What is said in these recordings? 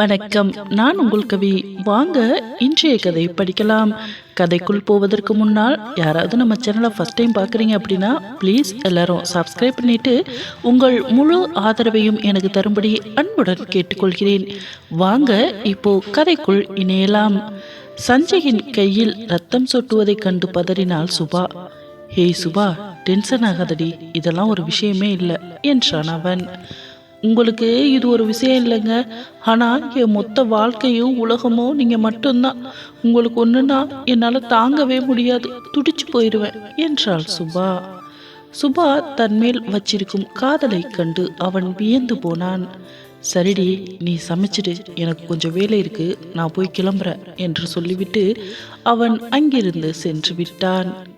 வணக்கம். நான் உங்கள் கவி. வாங்க இன்றைய கதை படிக்கலாம். கதைக்குள் போவதற்கு முன்னால் யாராவது நம்ம சேனலை ஃபஸ்ட் டைம் பார்க்குறீங்க அப்படின்னா ப்ளீஸ் எல்லாரும் சப்ஸ்கிரைப் பண்ணிட்டு உங்கள் முழு ஆதரவையும் எனக்கு தரும்படி அன்புடன் கேட்டுக்கொள்கிறேன். வாங்க இப்போ கதைக்குள் இணையலாம். சஞ்சயின் கையில் ரத்தம் சொட்டுவதைக் கண்டு பதறினாள் சுபா. ஹேய் சுபா டென்ஷன் ஆகாதடி. இதெல்லாம் ஒரு விஷயமே இல்லை என்றான் அவன். உங்களுக்கு இது ஒரு விஷயம் இல்லைங்க. ஆனால் என் மொத்த வாழ்க்கையும் உலகமும் நீங்கள் மட்டும்தான். உங்களுக்கு ஒன்றுனா என்னால் தாங்கவே முடியாது. துடிச்சு போயிடுவேன் என்றாள் சுபா. சுபா தன்மேல் வச்சிருக்கும் காதலை கண்டு அவன் வியந்து போனான். சரிடி நீ சமைச்சிடு. எனக்கு கொஞ்சம் வேலை இருக்கு. நான் போய் கிளம்புறேன் என்று சொல்லிவிட்டு அவன் அங்கிருந்து சென்று விட்டான்.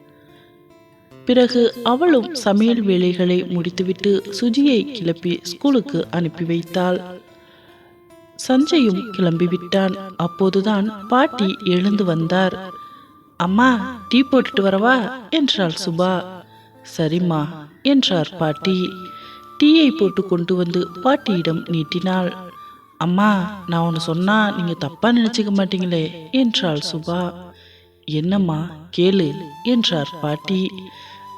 பிறகு அவளும் சமையல் வேலைகளை முடித்துவிட்டு சுஜியை கிளப்பி ஸ்கூலுக்கு அனுப்பி வைத்தாள். சஞ்சயும் கிளம்பிவிட்டான். அப்போதுதான் பாட்டி எழுந்து வந்தார். அம்மா டீ போட்டுட்டு வரவா? என்றாள் சுபா. சரிம்மா என்றார் பாட்டி. டீயை போட்டு கொண்டு வந்து பாட்டியிடம் நீட்டினாள். அம்மா நான் ஒன்று சொன்னா நீங்க தப்பா நினைச்சுக்க மாட்டீங்களே என்றாள் சுபா. என்னம்மா கேளு என்றார் பாட்டி.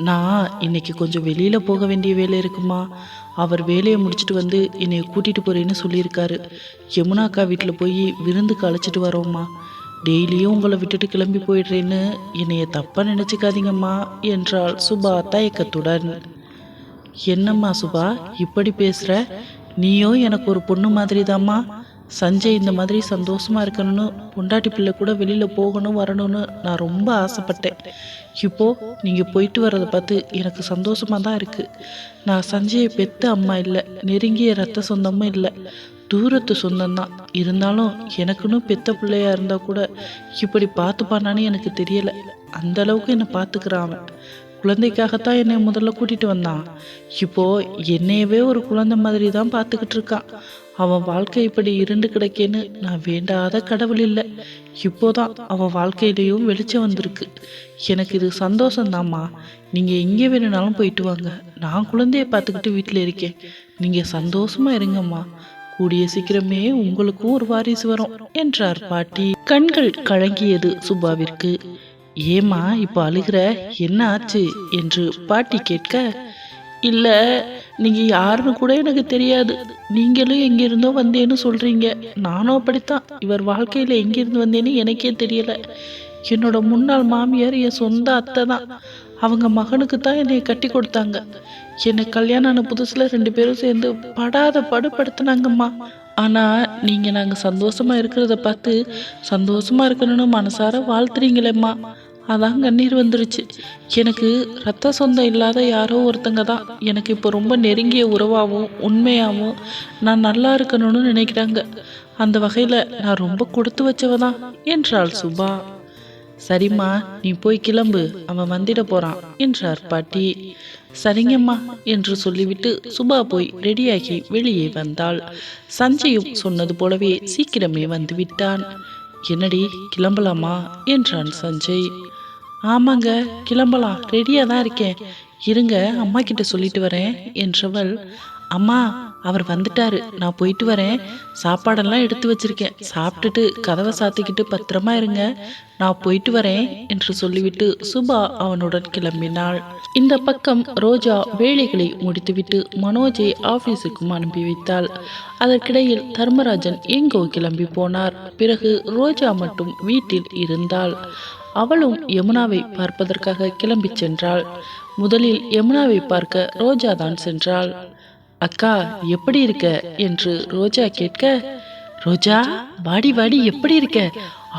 நான் இன்னைக்கு கொஞ்சம் வெளியில் போக வேண்டிய வேலை இருக்குமா? அவர் வேலையை முடிச்சுட்டு வந்து என்னை கூட்டிகிட்டு போறேன்னு சொல்லியிருக்காரு. யமுனா அக்கா வீட்டில் போய் விருந்துக்கு அழைச்சிட்டு வரோம்மா. டெய்லியும் உங்களை விட்டுட்டு கிளம்பி போயிடுறேன்னு என்னைய தப்பாக நினச்சிக்காதீங்கம்மா என்றாள் சுபா தயக்கத்துடன். என்னம்மா சுபா இப்படி பேசுகிற நீயும் எனக்கு ஒரு பொண்ணு மாதிரி சஞ்சய் இந்த மாதிரி சந்தோஷமா இருக்கணும்னு பொண்டாட்டி பிள்ளை கூட வெளியில போகணும் வரணும்னு நான் ரொம்ப ஆசைப்பட்டேன். இப்போ நீங்க போயிட்டு வரதை பார்த்து எனக்கு சந்தோஷமா தான் இருக்கு. நான் சஞ்சயை பெத்த அம்மா இல்லை நெருங்கிய ரத்த சொந்தமும் இல்லை. தூரத்து சொந்தம்தான் இருந்தாலும் எனக்குன்னு பெத்த பிள்ளையா இருந்தா கூட இப்படி பார்த்துப்பானான்னு எனக்கு தெரியல. அந்த அளவுக்கு என்னை பார்த்துக்கிறான் அவன். குழந்தைக்காகத்தான் என்னை முதல்ல கூட்டிட்டு வந்தான். இப்போ என்னையவே ஒரு குழந்தை மாதிரி தான் பார்த்துக்கிட்டு இருக்கான். அவன் வாழ்க்கை இப்படி இருண்டு கிடக்கேன்னு நான் வேண்டாத கடவுள் இல்லை. இப்போதான் அவன் வாழ்க்கையிலையும் வெளிச்சம் வந்திருக்கு. எனக்கு இது சந்தோஷம்தாம்மா. நீங்கள் எங்கே வேணும்னாலும் போயிட்டு வாங்க. நான் குழந்தைய பார்த்துக்கிட்டு வீட்டில் இருக்கேன். நீங்கள் சந்தோஷமாக இருங்கம்மா. கூடிய சீக்கிரமே உங்களுக்கும் ஒரு வாரிசு வரும் என்றார் பாட்டி. கண்கள் கலங்கியது சுபாவிற்கு. ஏமா இப்போ அழுகிற? என்ன ஆச்சு? என்று பாட்டி கேட்க இல்லை நீங்கள் யாருன்னு கூட எனக்கு தெரியாது. நீங்களும் எங்கேருந்தோ வந்தேன்னு சொல்கிறீங்க நானும் அப்படித்தான். இவர் வாழ்க்கையில் எங்கேருந்து வந்தேன்னு எனக்கே தெரியலை. என்னோட முன்னாள் மாமியார் என் சொந்த அத்தை தான் அவங்க மகனுக்கு தான் என்னை கட்டி கொடுத்தாங்க. என்னை கல்யாணம் ஆன புதுசில் ரெண்டு பேரும் சேர்ந்து படாத படுப்படுத்தினாங்கம்மா ஆனால் நீங்கள் நாங்கள் சந்தோஷமாக இருக்கிறத பார்த்து சந்தோஷமாக இருக்கணும்னு மனசார வாழ்த்துறீங்களேம்மா. அதான் கண்ணீர் வந்துருச்சு. எனக்கு ரத்த சொந்தம் இல்லாத யாரோ ஒருத்தங்க தான். எனக்கு இப்போ ரொம்ப நெருங்கிய உறவாகவும் உண்மையாகவும் நான் நல்லா இருக்கணும்னு நினைக்கிறாங்க. அந்த வகையில் நான் ரொம்ப கொடுத்து வச்சவ தான் என்றாள் சுபா. சரிம்மா நீ போய் கிளம்பு. அவன் வந்துட போறான் என்றார் பாட்டி. சரிங்கம்மா என்று சொல்லிவிட்டு சுபா போய் ரெடியாகி வெளியே வந்தாள். சஞ்சயும் சொன்னது போலவே சீக்கிரமே வந்து விட்டான். என்னடி கிளம்பலாமா என்றான் சஞ்சய். ஆமாங்க கிளம்பலாம் ரெடியாக தான் இருக்கேன். இருங்க அம்மா கிட்ட சொல்லிட்டு வரேன் என்றவள் அம்மா அவர் வந்துட்டாரு நான் போயிட்டு வரேன். சாப்பாடெல்லாம் எடுத்து வச்சிருக்கேன். சாப்பிட்டுட்டு கதவை சாத்திக்கிட்டு பத்திரமா இருங்க. நான் போயிட்டு வரேன் என்று சொல்லிவிட்டு சுபா அவனுடன் கிளம்பினாள். இந்த பக்கம் ரோஜா வேலைகளை முடித்துவிட்டு மனோஜை ஆபீஸுக்கும் அனுப்பி வைத்தாள். அதற்கிடையில் தர்மராஜன் எங்கோ கிளம்பி போனார். பிறகு ரோஜா மட்டும் வீட்டில் இருந்தாள். அவளும் யமுனாவை பார்ப்பதற்காக கிளம்பி சென்றாள். முதலில் யமுனாவை பார்க்க ரோஜா தான் சென்றாள். அக்கா எப்படி இருக்க? என்று ரோஜா கேட்க ரோஜா வாடி வாடி எப்படி இருக்க?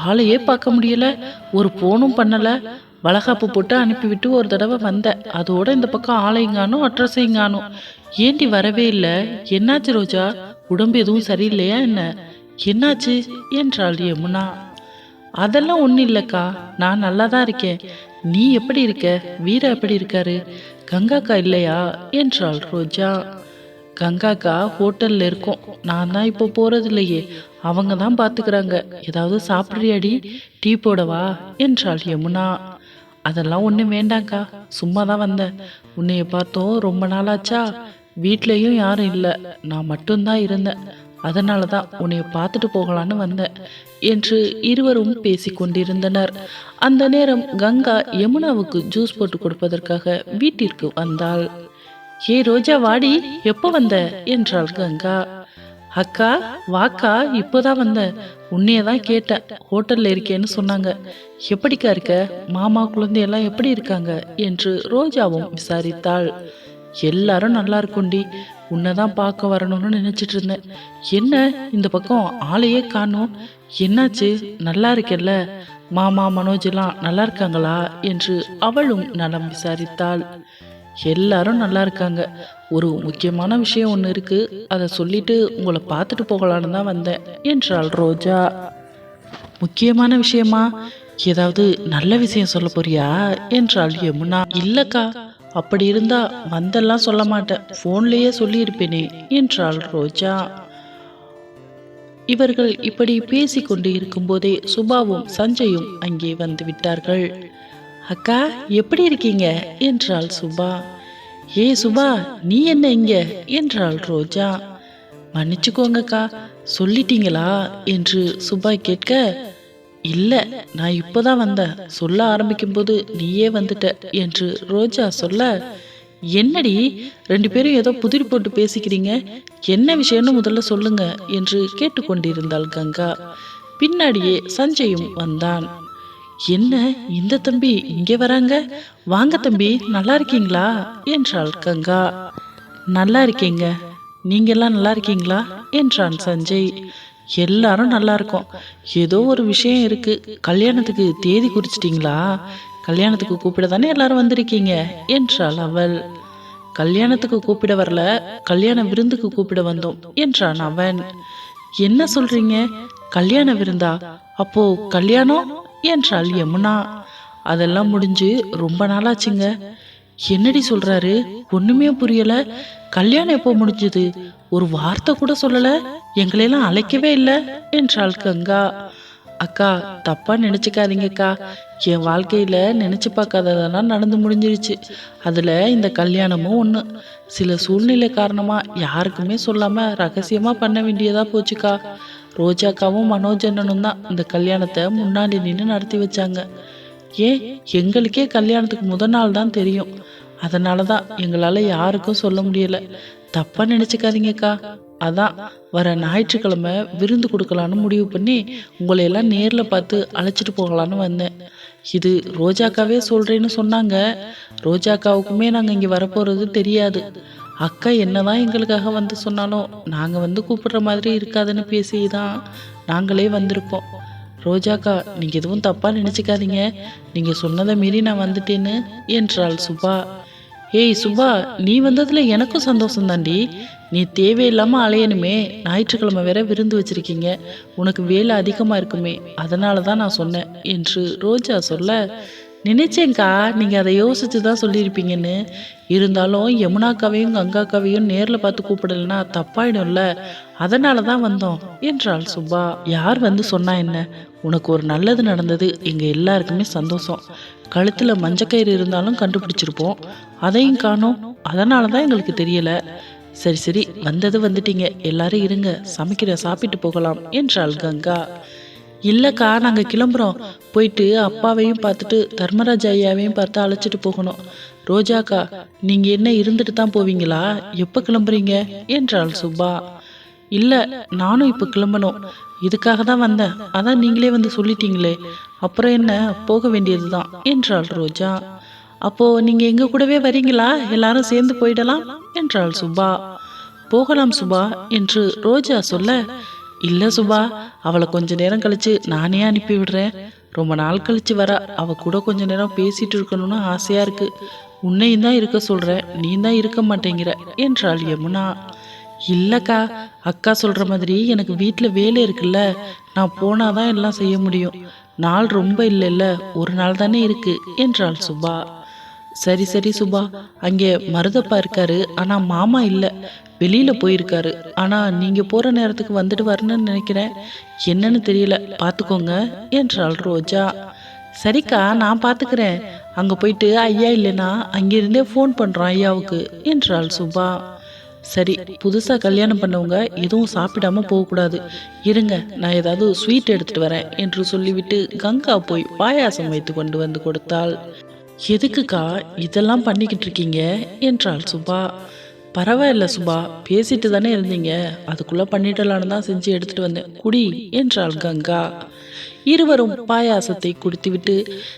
ஆளையே பார்க்க முடியல. ஒரு போனும் பண்ணல. வளகாப்பு போட்டு அனுப்பிவிட்டு ஒரு தடவை வந்த. அதோட இந்த பக்கம் ஆலைங்கானோ அட்ரஸைங்கானும் ஏண்டி வரவே இல்லை? என்னாச்சு ரோஜா? உடம்பு எதுவும் சரியில்லையா என்ன? என்னாச்சு? என்றாள் யமுனா. அதெல்லாம் ஒன்றும் இல்லைக்கா. நான் நல்லா தான் இருக்கேன். நீ எப்படி இருக்க? வீரா எப்படி இருக்காரு? கங்காக்கா இல்லையா? என்றாள் ரோஜா. கங்காக்கா ஹோட்டலில் இருக்கோம். நான் தான் இப்போ போகிறது இல்லையே அவங்க தான் பார்த்துக்கிறாங்க ஏதாவது சாப்பிட்றியாடி? டீ போடவா? என்றாள் யமுனா. அதெல்லாம் ஒன்றும் வேண்டாங்க்கா சும்மா தான் வந்தேன். உன்னைய பார்த்தோம் ரொம்ப நாளாச்சா? வீட்லேயும் யாரும் இல்லை. நான் மட்டும்தான் இருந்தேன். அதனால தான் உன்னைய பார்த்துட்டு போகலான்னு வந்தேன் என்று இருவரும் பேசிக்கொண்டிருந்தனர் அந்த நேரம் கங்கா யமுனாவுக்கு ஜூஸ் போட்டு கொடுப்பதற்காக வீட்டிற்கு வந்தாள். ஏ ரோஜா வாடி எப்போ வந்த? என்றாள் கங்கா. அக்கா வாக்கா இப்போதான் வந்தேன் உன்னையே தான் கேட்டேன். ஹோட்டலில் இருக்கேன்னு சொன்னாங்க. எப்படிக்கா இருக்க? மாமா குழந்தையெல்லாம் எப்படி இருக்காங்க? என்று ரோஜாவும் விசாரித்தாள். எல்லாரும் நல்லா இருக்கும்டி உன்னை தான் பார்க்க வரணும்னு நினச்சிட்டு இருந்தேன். என்ன இந்த பக்கம் ஆளையே காணும்? என்னாச்சு? நல்லா இருக்கல்ல? மாமா மனோஜெல்லாம் நல்லா இருக்காங்களா? என்று அவளும் நலம் விசாரித்தாள். எல்லாரும் நல்லா இருக்காங்க. ஒரு முக்கியமான விஷயம் ஒன்று இருக்கு. அதை சொல்லிட்டு உங்களை பார்த்துட்டு போகலான்னு தான் வந்தேன் என்றாள் ரோஜா. முக்கியமான விஷயமா? ஏதாவது நல்ல விஷயம் சொல்ல போறியா? என்றாள் யமுனா. இல்லக்கா அப்படி இருந்தா வந்தெல்லாம் சொல்ல மாட்டேன். ஃபோன்லேயே சொல்லியிருப்பேனே என்றாள் ரோஜா. இவர்கள் இப்படி பேசிக்கொண்டு இருக்கும்போதே சுபாவும் சஞ்சயும் அங்கே வந்து விட்டார்கள். அக்கா எப்படி இருக்கீங்க? என்றாள் சுபா. ஏ சுபா நீ என்ன இங்க? என்றாள் ரோஜா. மன்னிச்சுக்கோங்கக்கா சொல்லிட்டீங்களா? என்று சுபா கேட்க இல்லை நான் இப்போதான் வந்தேன் சொல்ல ஆரம்பிக்கும்போது நீயே வந்துட்ட என்று ரோஜா சொல்ல என்னடி ரெண்டு பேரும் ஏதோ புதிர் போட்டு பேசிக்கிறீங்க. என்ன விஷயம்னு முதல்ல சொல்லுங்க என்று கேட்டுக்கொண்டிருந்தாள் கங்கா. பின்னாடியே சஞ்சயும் வந்தான். என்ன இந்த தம்பி இங்கே வராங்க? வாங்க தம்பி நல்லா இருக்கீங்களா? என்றாள் கங்கா. நல்லா இருக்கீங்க. நீங்கெல்லாம் நல்லா இருக்கீங்களா? என்றான் சஞ்சய். எல்லாரும் நல்லா இருக்கோம் ஏதோ ஒரு விஷயம் இருக்கு. கல்யாணத்துக்கு தேதி குறிச்சிட்டிங்களா? கல்யாணத்துக்கு கூப்பிட தானே எல்லாரும் வந்திருக்கீங்க? என்றாள் அவள். கல்யாணத்துக்கு கூப்பிட வரல. கல்யாண விருந்துக்கு கூப்பிட வந்தோம் என்றான் அவன். என்ன சொல்றீங்க? கல்யாண விருந்தா? அப்போ கல்யாணம்? என்றாள் யமுனா. அதெல்லாம் முடிஞ்சு ரொம்ப நாளாச்சுங்க. என்னடி சொல்றாரு? ஒண்ணுமே புரியல. கல்யாணம் எப்போ முடிஞ்சது? ஒரு வார்த்தை கூட சொல்லல. எங்களையெல்லாம் அழைக்கவே இல்லை என்றாள் கங்கா. அக்கா தப்பா நினைச்சுக்காதீங்கக்கா. என் வாழ்க்கையில நினைச்சு பார்க்காததெல்லாம் நடந்து முடிஞ்சிருச்சு. அதுல இந்த கல்யாணமும் ஒண்ணு. சில சூழ்நிலை காரணமா யாருக்குமே சொல்லாம ரகசியமா பண்ண வேண்டியதா போச்சுக்கா. ரோஜாக்காவும் மனோஜனனும் தான் இந்த கல்யாணத்தை முன்னாடி நின்று நடத்தி வச்சாங்க. ஏன் எங்களுக்கே கல்யாணத்துக்கு முதல் நாள் தான் தெரியும். அதனால தான் எங்களால் யாருக்கும் சொல்ல முடியல. தப்பாக நினச்சிக்காதீங்கக்கா. அதான் வர ஞாயிற்றுக்கிழமை விருந்து கொடுக்கலான்னு முடிவு பண்ணி உங்களை எல்லாம் நேரில் பார்த்து அழைச்சிட்டு போகலான்னு வந்தேன். இது ரோஜாக்காவே சொல்கிறேன்னு சொன்னாங்க. ரோஜாக்காவுக்குமே நாங்கள் இங்கே வரப்போகிறது தெரியாது. அக்கா என்னதான் எங்களுக்காக வந்து சொன்னாலும் நாங்கள் வந்து கூப்பிடுற மாதிரி இருக்காதுன்னு பேசி தான் நாங்களே வந்திருக்கோம். ரோஜாக்கா நீங்கள் எதுவும் தப்பாக நினச்சிக்காதீங்க. நீங்கள் சொன்னதை மீறி நான் வந்துட்டேன்னு என்றாள் சுபா. ஏய் சுபா நீ வந்ததில் எனக்கும் சந்தோஷம் தாண்டி நீ தேவையில்லாமல் அலையணுமே. ஞாயிற்றுக்கிழமை வேற விருந்து வச்சிருக்கீங்க. உனக்கு வேலை அதிகமாக இருக்குமே. அதனால தான் நான் சொன்னேன் என்று ரோஜா சொல்ல. நினைச்சேங்க்கா நீங்கள் அதை யோசிச்சு தான் சொல்லியிருப்பீங்கன்னு. இருந்தாலும் யமுனாக்காவையும் கங்காக்காவையும் நேரில் பார்த்து கூப்பிடலன்னா தப்பாயிடும்ல. அதனால தான் வந்தோம் என்றாள் சுபா. யார் வந்து சொன்னா என்ன? உனக்கு ஒரு நல்லது நடந்தது எங்கள் எல்லாருக்குமே சந்தோஷம். கழுத்தில் மஞ்சக்கயிறு இருந்தாலும் கண்டுபிடிச்சிருப்போம். அதையும் காணோம். அதனால தான் எங்களுக்கு தெரியலை. சரி சரி வந்தது வந்துட்டீங்க. எல்லாரும் இருங்க. சமைக்கிற சாப்பிட்டு போகலாம் என்றாள் கங்கா. இல்லைக்கா நாங்கள் கிளம்புறோம். போயிட்டு அப்பாவையும் பார்த்துட்டு தர்மராஜ் ஐயாவையும் பார்த்து அழைச்சிட்டு போகணும். ரோஜாக்கா நீங்கள் என்ன இருந்துட்டு தான் போவீங்களா? எப்போ கிளம்புறீங்க? என்றாள் சுபா. இல்லை நானும் இப்போ கிளம்பணும். இதுக்காக தான் வந்தேன். அதான் நீங்களே வந்து சொல்லிட்டீங்களே. அப்புறம் என்ன? போக வேண்டியது தான் என்றாள் ரோஜா. அப்போ நீங்கள் எங்கள் கூடவே வரீங்களா? எல்லாரும் சேர்ந்து போயிடலாம் என்றாள் சுபா. போகலாம் சுபா என்று ரோஜா சொல்ல இல்லை சுபா அவளை கொஞ்ச நேரம் கழிச்சு நானே அனுப்பி விடுறேன். ரொம்ப நாள் கழிச்சு வர. அவ கூட கொஞ்ச நேரம் பேசிட்டு இருக்கணும்னு ஆசையா இருக்கு. உன்னையும் தான் இருக்க சொல்றேன். நீ தான் இருக்க மாட்டேங்கிற என்றாள் யமுனா. இல்லைக்கா அக்கா சொல்கிற மாதிரி எனக்கு வீட்டில் வேலை இருக்குல்ல நான் போனால் தான் எல்லாம் செய்ய முடியும். நாள் ரொம்ப இல்லைல்ல ஒரு நாள் தானே இருக்குது என்றாள் சுபா. சரி சரி சுபா அங்கே மருதப்பா இருக்காரு ஆனால் மாமா இல்லை வெளியில் போயிருக்காரு. ஆனால் நீங்கள் போகிற நேரத்துக்கு வந்துட்டு வரணும்னு நினைக்கிறேன். என்னன்னு தெரியல பார்த்துக்கோங்க என்றாள் ரோஜா. சரிக்கா நான் பார்த்துக்கிறேன் அங்கே போயிட்டு ஐயா இல்லைன்னா அங்கிருந்தே ஃபோன் பண்ணுறோம் ஐயாவுக்கு என்றாள் சுபா. சரி புதுசாக கல்யாணம் பண்ணவங்க எதுவும் சாப்பிடாம போகக்கூடாது. இருங்க நான் ஏதாவது ஸ்வீட் எடுத்துட்டு வரேன் என்று சொல்லிவிட்டு கங்கா போய் பாயாசம் வைத்து கொண்டு வந்து கொடுத்தாள். எதுக்குக்கா இதெல்லாம் பண்ணிக்கிட்டு இருக்கீங்க? என்றாள் சுபா. பரவாயில்ல சுபா பேசிட்டு தானே இருந்தீங்க. அதுக்குள்ள பண்ணிடலான்னு தான் செஞ்சு எடுத்துட்டு வந்தேன். குடி என்றாள் கங்கா. இருவரும் பாயாசத்தை குடித்துவிட்டு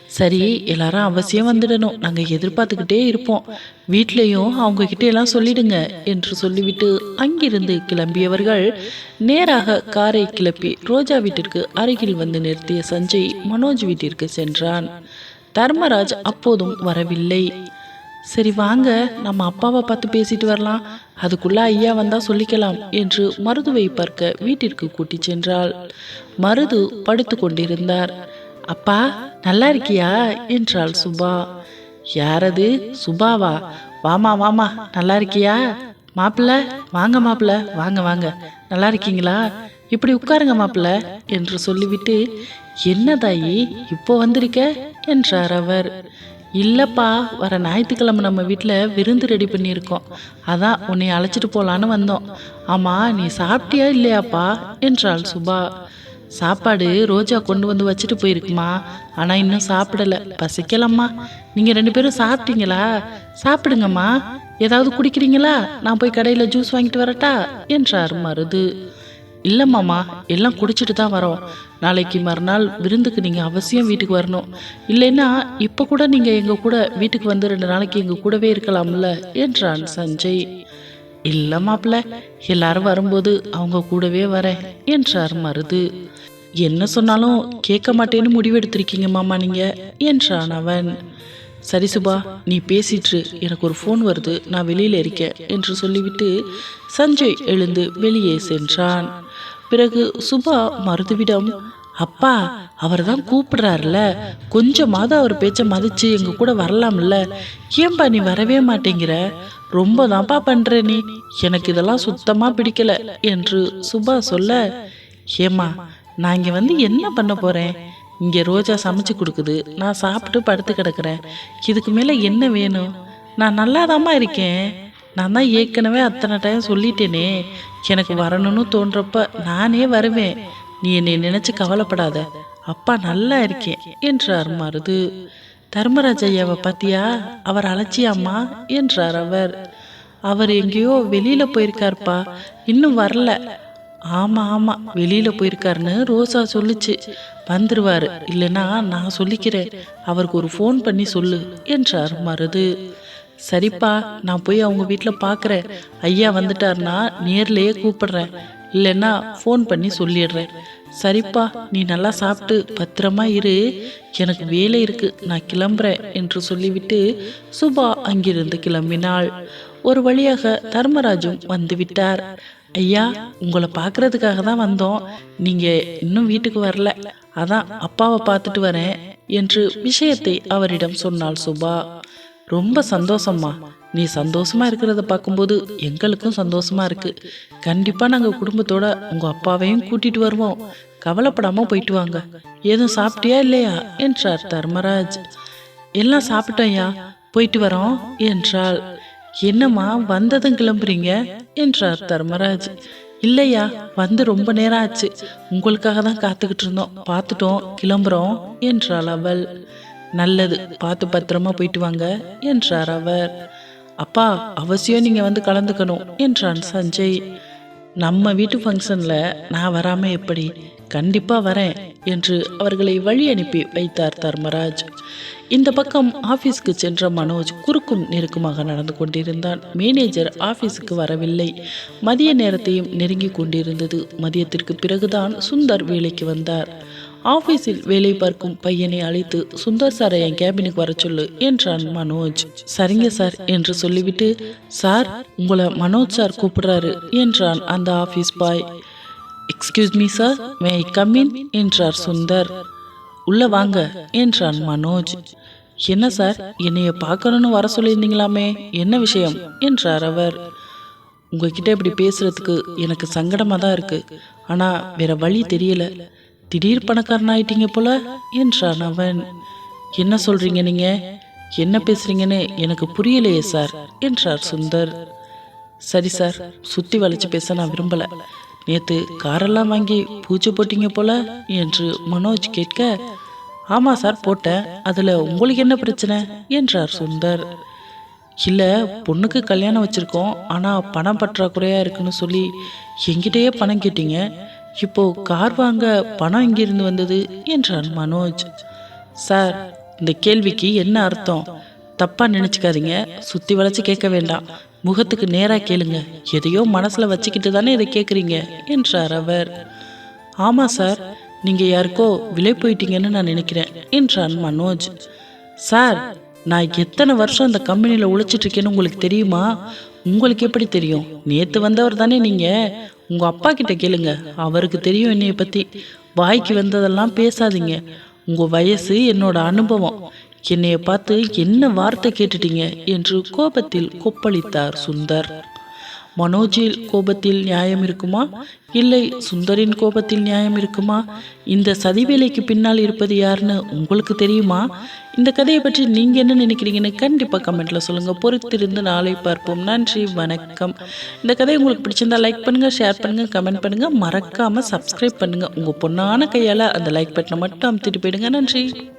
சரி எல்லாரும் அவசியம் வந்துடணும். நாங்கள் எதிர்பார்த்துக்கிட்டே இருப்போம். வீட்லேயும் அவங்க கிட்ட எல்லாம் சொல்லிடுங்க என்று சொல்லிவிட்டு அங்கிருந்து கிளம்பியவர்கள் நேராக காரை கிளப்பி ரோஜா வீட்டிற்கு அருகில் வந்து நிறுத்திய சஞ்சய் மனோஜ் வீட்டிற்கு சென்றான். தர்மராஜ் அப்போதும் வரவில்லை. சரி வாங்க நம்ம அப்பாவை பார்த்து பேசிட்டு வரலாம். அதுக்குள்ள ஐயா வந்தா சொல்லிக்கலாம் என்று மருதுவை பார்க்க வீட்டிற்கு கூட்டிச் சென்றாள். மருது படுத்து கொண்டிருந்தார். அப்பா நல்லா இருக்கியா? என்றாள் சுபா. யாரது? சுபாவா? வாமா வாமா நல்லா இருக்கியா? மாப்பிள்ள வாங்க மாப்பிள்ள வாங்க வாங்க. நல்லா இருக்கீங்களா? இப்படி உட்காருங்க மாப்பிள்ள என்று சொல்லிவிட்டு என்ன தாயி இப்போ வந்திருக்க? என்றார் அவர். இல்லைப்பா வர ஞாயிற்றுக்கிழமை நம்ம வீட்டில் விருந்து ரெடி பண்ணியிருக்கோம். அதான் உன்னை அழைச்சிட்டு போகலான்னு வந்தோம். ஆமாம் நீ சாப்பிட்டியா இல்லையாப்பா? என்றாள் சுபா. சாப்பாடு ரோஜா கொண்டு வந்து வச்சுட்டு போயிருக்குமா? ஆனால் இன்னும் சாப்பிடலை. பசிக்கலம்மா. நீங்கள் ரெண்டு பேரும் சாப்பிட்டீங்களா? சாப்பிடுங்கம்மா. ஏதாவது குடிக்கிறீங்களா? நான் போய் கடையில் ஜூஸ் வாங்கிட்டு வரட்டா? என்றார் மருது. இல்லை மாமா எல்லாம் குடிச்சிட்டு தான் வரோம். நாளைக்கு மறுநாள் விருந்துக்கு நீங்கள் அவசியம் வீட்டுக்கு வரணும். இல்லைன்னா இப்போ கூட நீங்கள் எங்கள் கூட வீட்டுக்கு வந்து ரெண்டு நாளைக்கு எங்கள் கூடவே இருக்கலாம்ல என்றான் சஞ்சய். இல்லை மாப்பிள்ள எல்லாரும் வரும்போது அவங்க கூடவே வரேன் என்றார் மருது. என்ன சொன்னாலும் கேட்க மாட்டேன்னு முடிவெடுத்திருக்கீங்க மாமா நீங்கள் என்றான் அவன். சரி சுபா நீ பேசிட்டு எனக்கு ஒரு ஃபோன் வருது நான் வெளியில் இருக்கேன் என்று சொல்லிவிட்டு சஞ்சய் எழுந்து வெளியே சென்றான். பிறகு சுபா மருதுவிடம் அப்பா அவர் தான் கூப்பிடுறாருல கொஞ்சமாவது அவர் பேச்சை மதிச்சு எங்க கூட வரலாம்ல. ஏன்பா நீ வரவே மாட்டேங்கிற? ரொம்ப தான்ப்பா பண்ற நீ. எனக்கு இதெல்லாம் சுத்தமா பிடிக்கல என்று சுபா சொல்ல ஏமா நான் இங்க வந்து என்ன பண்ண போறேன்? இங்கே ரோஜா சமைச்சு கொடுக்குது. நான் சாப்பிட்டு படுத்து கிடக்குறேன். இதுக்கு மேலே என்ன வேணும்? நான் நல்லாதாம்மா இருக்கேன். நான் தான் ஏற்கனவே அத்தனை டைம் சொல்லிட்டேனே. எனக்கு வரணும்னு தோன்றப்ப நானே வருவேன். நீ என்னை நினைச்சு கவலைப்படாத. அப்பா நல்லா இருக்கேன் என்றார் மருது. தர்மராஜ ஐயாவை பார்த்தியா? அவர் அலட்சியாம்மா என்றார் அவர். அவர் எங்கேயோ வெளியில போயிருக்காருப்பா. இன்னும் வரல. ஆமாம் ஆமாம் வெளியில் போயிருக்காருன்னு ரோசா சொல்லுச்சு. வந்துடுவார் இல்லைன்னா நான் சொல்லிக்கிறேன். அவருக்கு ஒரு ஃபோன் பண்ணி சொல்லு என்றார் மருது. சரிப்பா நான் போய் அவங்க வீட்டில் பார்க்குறேன் ஐயா வந்துட்டார்னா நேர்லேயே கூப்பிடுறேன். இல்லைன்னா ஃபோன் பண்ணி சொல்லிடுறேன். சரிப்பா நீ நல்லா சாப்பிட்டு பத்திரமா இரு. எனக்கு வேலை இருக்கு. நான் கிளம்புறேன் என்று சொல்லிவிட்டு சுபா அங்கிருந்து கிளம்பினாள். ஒரு வழியாக தர்மராஜும் வந்து விட்டார். ஐயா உங்களை பார்க்கறதுக்காக தான் வந்தோம். நீங்க இன்னும் வீட்டுக்கு வரல. அதான் அப்பாவை பார்த்துட்டு வரேன் என்று விஷயத்தை அவரிடம் சொன்னாள் சுபா. ரொம்ப சந்தோஷம்மா. நீ சந்தோஷமா இருக்கிறத பார்க்கும்போது எங்களுக்கும் சந்தோஷமா இருக்கு. கண்டிப்பா நாங்க குடும்பத்தோட உங்க அப்பாவையும் கூட்டிட்டு வருவோம். கவலைப்படாம போயிட்டு வாங்க. ஏதும் சாப்பிட்டியா இல்லையா? என்றார் தர்மராஜ். எல்லாம் சாப்பிட்டோம்யா போயிட்டு வரோம் என்றாள். என்னம்மா வந்ததும் கிளம்புறீங்க? என்றார் தர்மராஜ். இல்லையா வந்து ரொம்ப நேரம் ஆச்சு உங்களுக்காக தான் காத்துக்கிட்டு இருந்தோம். பார்த்துட்டோம் கிளம்புறோம் என்றாள் அவள். நல்லது பார்த்து பத்திரமா போயிட்டு வாங்க என்றார் அவர். அப்பா அவசியம் நீங்க வந்து கலந்துக்கணும் என்றான் சஞ்சய். நம்ம வீட்டு ஃபங்க்ஷனில் நான் வராமல் எப்படி? கண்டிப்பா வரேன் என்று அவர்களை வழி அனுப்பி வைத்தார் தர்மராஜ். இந்த பக்கம் ஆபீஸ்க்கு சென்ற மனோஜ் குறுக்கும் நெருக்குமாக நடந்து கொண்டிருந்தான். மேனேஜர் ஆபீஸுக்கு வரவில்லை. மதிய நேரத்தையும் நெருங்கி கொண்டிருந்தது. மதியத்திற்கு பிறகுதான் சுந்தர் வேலைக்கு வந்தார். ஆபீஸில் வேலை பார்க்கும் பையனை அழைத்து சுந்தர் சாரை என் கேபினுக்கு வர சொல்லு என்றான் மனோஜ். சரிங்க சார் என்று சொல்லிவிட்டு சார் உங்களை மனோஜ் சார் கூப்பிடுறாரு என்றான் அந்த office boy. Excuse me sir may I come in என்றார் சுந்தர். உள்ள வாங்க என்றான் மனோஜ். என்ன சார் என்னைய பார்க்கணும்னு வர சொல்லியிருந்தீங்களாமே? என்ன விஷயம்? என்றார் அவர். உங்ககிட்ட இப்படி பேசுறதுக்கு எனக்கு சங்கடமா தான் இருக்கு. ஆனா வேற வழி தெரியல. திடீர் பணக்காரன் ஆயிட்டீங்க போல என்றான் அவன். என்ன சொல்றீங்க நீங்க? என்ன பேசுறீங்கன்னு எனக்கு புரியலையே சார் என்றார் சுந்தர். சரி சார் சுற்றி வளைச்சு பேச நான் விரும்பலை. நேற்று காரெல்லாம் வாங்கி பூச்சி போட்டீங்க போல என்று மனோஜ் கேட்க ஆமாம் சார் போட்டேன். அதில் உங்களுக்கு என்ன பிரச்சனை? என்றார் சுந்தர். இல்லை பொண்ணுக்கு கல்யாணம் வச்சுருக்கோம். ஆனால் பணம் பற்றாக்குறையாக இருக்குன்னு சொல்லி எங்கிட்டயே பணம் கேட்டீங்க. இப்போ கார் வாங்க பணம் இங்கிருந்து வந்தது என்றான் மனோஜ். சார் இந்த கேள்விக்கு என்ன அர்த்தம்? தப்பாக நினச்சிக்காதீங்க. சுற்றி வளைச்சு கேட்க வேண்டாம். முகத்துக்கு நேராக கேளுங்க. எதையோ மனசில் வச்சுக்கிட்டு தானே இதை கேட்குறீங்க என்றார் அவர். ஆமாம் சார். நீங்கள் யாருக்கோ விலை போயிட்டீங்கன்னு நான் நினைக்கிறேன் என்றான் மனோஜ். சார் நான் எத்தனை வருஷம் இந்த கம்பெனியில் உழைச்சிட்ருக்கேன்னு உங்களுக்கு தெரியுமா? உங்களுக்கு எப்படி தெரியும்? நேற்று வந்தவர் தானே நீங்கள் உங்கள் அப்பா கிட்ட கேளுங்க. அவருக்கு தெரியும் என்னைய பற்றி வாய்க்கு வந்ததெல்லாம் பேசாதீங்க. உங்கள் வயசு என்னோட அனுபவம். என்னைய பார்த்து என்ன வார்த்தை கேட்டுட்டீங்க? என்று கோபத்தில் கொப்பளித்தார் சுந்தர். மனோஜில் கோபத்தில் நியாயம் இருக்குமா? இல்லை சுந்தரின் கோபத்தில் நியாயம் இருக்குமா? இந்த சதிவேலைக்கு பின்னால் இருப்பது யாருன்னு உங்களுக்கு தெரியுமா? இந்த கதையை பற்றி நீங்கள் என்ன நினைக்கிறீங்கன்னு கண்டிப்பாக கமெண்ட்டில் சொல்லுங்கள் பொறுத்திருந்து நாளை பார்ப்போம். நன்றி வணக்கம். இந்த கதை உங்களுக்கு பிடிச்சிருந்தா லைக் பண்ணுங்கள் ஷேர் பண்ணுங்கள் கமெண்ட் பண்ணுங்கள் மறக்காமல் சப்ஸ்கிரைப் பண்ணுங்கள் உங்கள் பொண்ணான கையால் அந்த லைக் பட்டனை மட்டும் அமுத்திட்டு போயிடுங்க. நன்றி.